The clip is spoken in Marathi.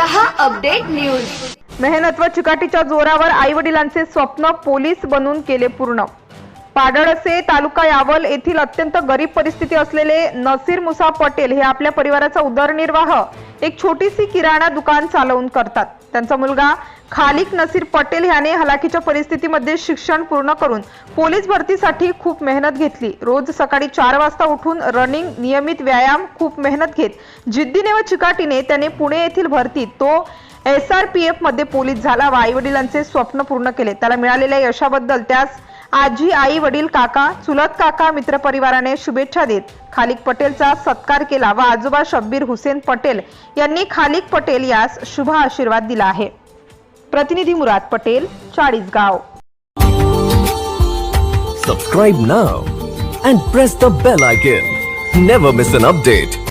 रहा अपडेट न्यूज. मेहनत व चिकाटीच्या जोरावर आई वडिलांचे स्वप्न पोलीस बनून केले पूर्ण. पाडळसे तालुका यावल येथील अत्यंत गरीब परिस्थिती असलेले नसीर मुसा पटेल हे आपल्या परिवाराचा उदरनिर्वाह एक छोटीशी किराणा दुकान चालवून करतात. त्यांचा मुलगा खालिक नसीर पटेल याने हलाखीच्या परिस्थितीमध्ये शिक्षण पूर्ण करून पोलीस भरतीसाठी खूप मेहनत घेतली. रोज सकाळी चार वाजता उठून रनिंग नियमित व्यायाम खूप मेहनत घेत जिद्दीने व चिकाटीने त्याने पुणे येथील भरतीत तो एस आर पी एफमध्ये पोलीस झाला व आई वडिलांचे स्वप्न पूर्ण केले. त्याला मिळालेल्या यशाबद्दल त्यास आजी आई वडील काका चुलत काका मित्रपरिवाराने शुभेच्छा देत खालिक पटेलचा सत्कार केला व आजोबा शब्बीर हुसेन पटेल यांनी खालिक पटेल यास शुभ आशीर्वाद दिला आहे. प्रतिनिधी Murad Patel Chalisgaon. Subscribe now and press the bell icon never miss an update